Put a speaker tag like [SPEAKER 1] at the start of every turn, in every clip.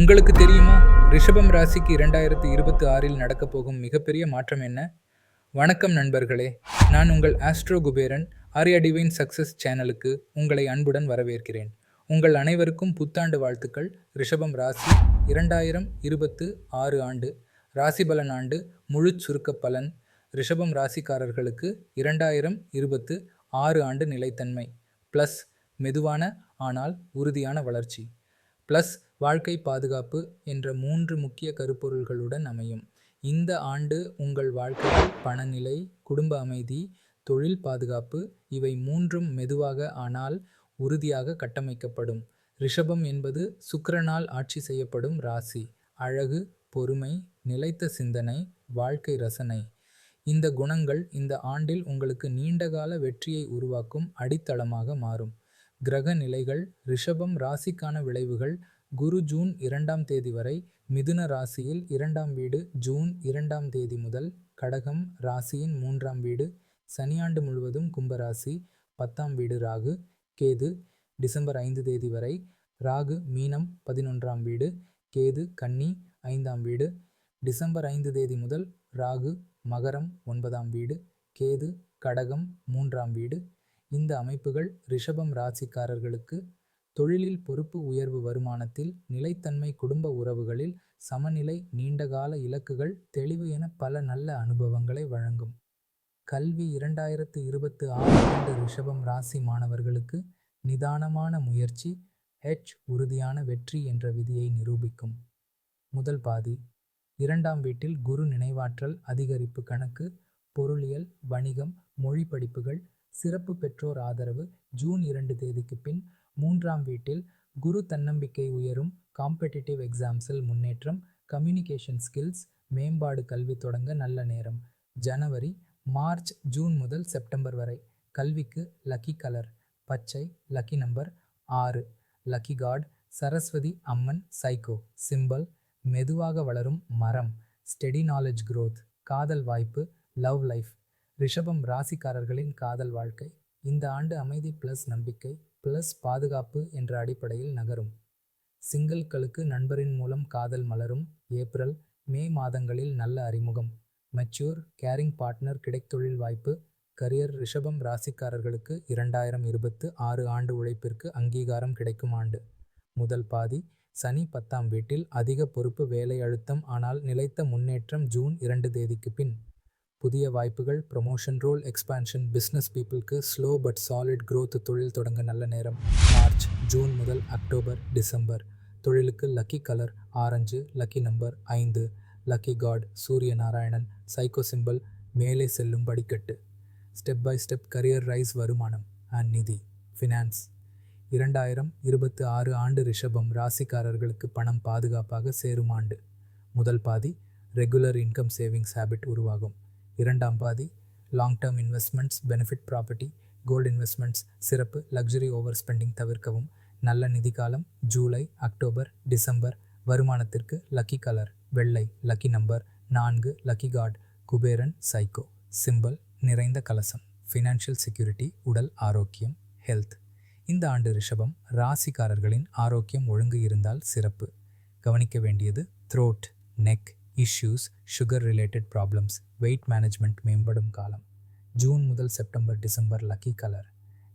[SPEAKER 1] உங்களுக்கு தெரியுமா? ரிஷபம் ராசிக்கு இரண்டாயிரத்து இருபத்தி ஆறில் நடக்கப் போகும் மிகப்பெரிய மாற்றம் என்ன? வணக்கம் நண்பர்களே. நான் உங்கள் astro Kuberan Arya divine success சேனலுக்கு உங்களை அன்புடன் வரவேற்கிறேன். உங்கள் அனைவருக்கும் புத்தாண்டு வாழ்த்துக்கள். ரிஷபம் ராசி இரண்டாயிரம் இருபத்து ஆறு ஆண்டு ராசி பலன் ஆண்டு முழு சுருக்க பலன். ரிஷபம் ராசிக்காரர்களுக்கு இரண்டாயிரம் இருபத்து ஆறு ஆண்டு நிலைத்தன்மை ப்ளஸ் மெதுவான ஆனால் உறுதியான வளர்ச்சி ப்ளஸ் வாழ்க்கை பாதுகாப்பு என்ற மூன்று முக்கிய கருப்பொருள்களுடன் அமையும். இந்த ஆண்டு உங்கள் வாழ்க்கையில் பணநிலை குடும்ப அமைதி தொழில் பாதுகாப்பு இவை மூன்றும் மெதுவாக ஆனால் உறுதியாக கட்டமைக்கப்படும். ரிஷபம் என்பது சுக்கரனால் ஆட்சி செய்யப்படும் ராசி. அழகு பொறுமை நிலைத்த சிந்தனை வாழ்க்கை ரசனை. இந்த குணங்கள் இந்த ஆண்டில் உங்களுக்கு நீண்டகால வெற்றியை உருவாக்கும் அடித்தளமாக மாறும். கிரக நிலைகள் ரிஷபம் ராசிக்கான விளைவுகள் குரு ஜூன் இரண்டாம் தேதி வரை மிதுன ராசியில் இரண்டாம் வீடு ஜூன் இரண்டாம் தேதி முதல் கடகம் ராசியின் மூன்றாம் வீடு சனியாண்டு முழுவதும் கும்பராசி பத்தாம் வீடு ராகு கேது டிசம்பர் ஐந்து தேதி வரை ராகு மீனம் பதினொன்றாம் வீடு கேது கன்னி ஐந்தாம் வீடு டிசம்பர் ஐந்து தேதி முதல் ராகு மகரம் ஒன்பதாம் வீடு கேது கடகம் மூன்றாம் வீடு. இந்த அமைப்புகள் ரிஷபம் ராசிக்காரர்களுக்கு தொழிலில் பொறுப்பு உயர்வு வருமானத்தில் நிலைத்தன்மை குடும்ப உறவுகளில் சமநிலை நீண்டகால இலக்குகள் தெளிவு என பல நல்ல அனுபவங்களை வழங்கும். கல்வி இரண்டாயிரத்து இருபத்து ஆறு ஆண்டு ரிஷபம் ராசி மாணவர்களுக்கு நிதானமான முயற்சி ஹெச் உறுதியான வெற்றி என்ற விதியை நிரூபிக்கும். முதல் பாதி. இரண்டாம் வீட்டில் குரு நினைவாற்றல் அதிகரிப்பு கணக்கு பொருளியல் வணிகம் மொழி படிப்புகள் சிறப்பு பெற்றோர் ஆதரவு ஜூன் இரண்டு தேதிக்கு பின் மூன்றாம் வீட்டில் குரு தன்னம்பிக்கை உயரும் காம்படிட்டிவ் எக்ஸாம்ஸில் முன்னேற்றம் கம்யூனிகேஷன் ஸ்கில்ஸ் மேம்பாடு கல்வி தொடங்க நல்ல நேரம். ஜனவரி மார்ச் ஜூன் முதல் செப்டம்பர் வரை. கல்விக்கு லக்கி கலர் பச்சை லக்கி நம்பர் ஆறு. லக்கி காட் சரஸ்வதி அம்மன் சைக்கோ சிம்பல் மெதுவாக வளரும் மரம் ஸ்டெடி நாலேஜ் குரோத் காதல் வாய்ப்பு லவ் லைஃப் ரிஷபம் ராசிக்காரர்களின் காதல் வாழ்க்கை. இந்த ஆண்டு அமைதி ப்ளஸ் நம்பிக்கை ப்ளஸ் பாதுகாப்பு என்ற அடிப்படையில் நகரும். சிங்கிள்களுக்கு நண்பரின் மூலம் காதல் மலரும். ஏப்ரல் மே மாதங்களில் நல்ல அறிமுகம். மெச்சூர் கேரிங் பார்ட்னர் கிடைத்தொழில் வாய்ப்பு. கரியர் ரிஷபம் ராசிக்காரர்களுக்கு இரண்டாயிரம் இருபத்து ஆறு ஆண்டு உழைப்பிற்கு அங்கீகாரம் கிடைக்கும் ஆண்டு. முதல் பாதி சனி பத்தாம் வீட்டில் அதிக பொறுப்பு வேலை அழுத்தம் ஆனால் நிலைத்த முன்னேற்றம் ஜூன் இரண்டு தேதிக்கு பின். புதிய வாய்ப்புகள் ப்ரொமோஷன் ரோல் எக்ஸ்பான்ஷன் பிஸ்னஸ் பீப்புளுக்கு ஸ்லோ பட் சாலிட் க்ரோத் தொழில் தொடங்க நல்ல நேரம். மார்ச் ஜூன் முதல் அக்டோபர் டிசம்பர். தொழிலுக்கு lucky colour orange lucky number ஐந்து. Lucky god Surya Narayanan psycho symbol மேலே செல்லும் படிக்கட்டு. Step by step career rise வருமானம் அண்ட் நிதி ஃபினான்ஸ் இரண்டாயிரம் இருபத்து ஆறு ஆண்டு ரிஷபம் ராசிக்காரர்களுக்கு பணம் பாதுகாப்பாக சேரும் ஆண்டு. முதல் பாதி ரெகுலர் இன்கம் சேவிங்ஸ் ஹேபிட் உருவாகும். இரண்டாம் பாதி long term investments benefit property gold investments சிறப்பு லக்ஸுரி ஓவர் ஸ்பெண்டிங் தவிர்க்கவும். நல்ல நிதி காலம் ஜூலை அக்டோபர் டிசம்பர் வருமானத்திற்கு லக்கி கலர் வெள்ளை லக்கி நம்பர் நான்கு lucky god Kuberan psycho symbol நிறைந்த கலசம் ஃபினான்ஷியல் செக்யூரிட்டி உடல் ஆரோக்கியம் ஹெல்த் இந்த ஆண்டு ரிஷபம் ராசிக்காரர்களின் ஆரோக்கியம் ஒழுங்கு இருந்தால் சிறப்பு. கவனிக்க வேண்டியது throat neck issues sugar related problems weight management மேம்படும் காலம். ஜூன் முதல் செப்டம்பர் டிசம்பர் லக்கி கலர்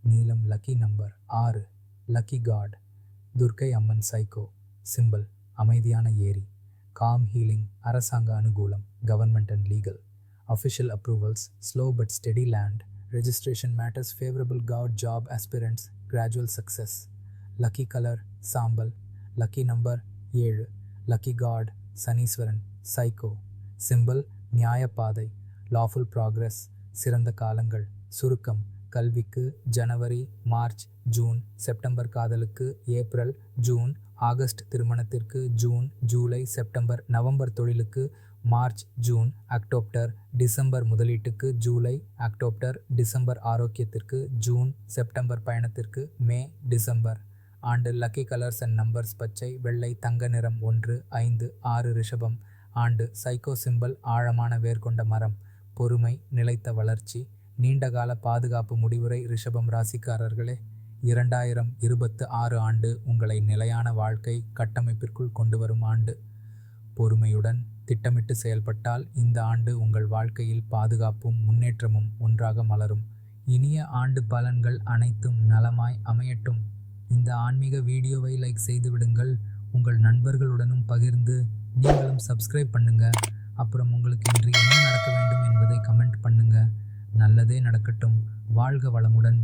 [SPEAKER 1] நீலம் லக்கி நம்பர் ஆறு லக்கி காட் துர்க்கை அம்மன் சைக்கோ சிம்பிள் அமைதியான ஏரி. காம் ஹீலிங் அரசாங்க அனுகூலம் government and legal official approvals slow but steady land registration matters favourable god job aspirants gradual success lucky colour சாம்பல் lucky number ஏழு. Lucky god Saneeswaran psycho symbol நியாயப்பாதை lawful progress சிறந்த காலங்கள் சுருக்கம் கல்விக்கு ஜனவரி மார்ச் ஜூன் செப்டம்பர் காதலுக்கு April June August திருமணத்திற்கு June July September November தொழிலுக்கு மார்ச் ஜூன் அக்டோப்டர் டிசம்பர் முதலீட்டுக்கு ஜூலை அக்டோப்டர் டிசம்பர் ஆரோக்கியத்திற்கு ஜூன் செப்டம்பர் பயணத்திற்கு மே டிசம்பர். ஆண்டு லக்கி கலர்ஸ் அண்ட் நம்பர்ஸ் பச்சை வெள்ளை தங்க நிறம் ஒன்று ஐந்து ஆறு ரிஷபம். ஆண்டு சைக்கோ சிம்பல் ஆழமான வேர்கொண்ட மரம். பொறுமை நிலைத்த வளர்ச்சி. நீண்டகால பாதுகாப்பு முடிவுரை ரிஷபம் ராசிக்காரர்களே இரண்டாயிரம் இருபத்து ஆறு ஆண்டு உங்களை நிலையான வாழ்க்கை கட்டமைப்பிற்குள் கொண்டு வரும் ஆண்டு. பொறுமையுடன் திட்டமிட்டு செயல்பட்டால் இந்த ஆண்டு உங்கள் வாழ்க்கையில் பாதுகாப்பும் முன்னேற்றமும் ஒன்றாக மலரும். இனிய ஆண்டு பலன்கள் அனைத்தும் நலமாய் அமையட்டும். இந்த ஆன்மீக வீடியோவை லைக் செய்து விடுங்கள். உங்கள் நண்பர்களுடனும் பகிர்ந்து நீங்களும் சப்ஸ்கிரைப் பண்ணுங்க. அப்புறம் உங்களுக்கு இன்று என்ன நடக்க வேண்டும் என்பதை கமெண்ட் பண்ணுங்க. நல்லதே நடக்கட்டும். வாழ்க வளமுடன்.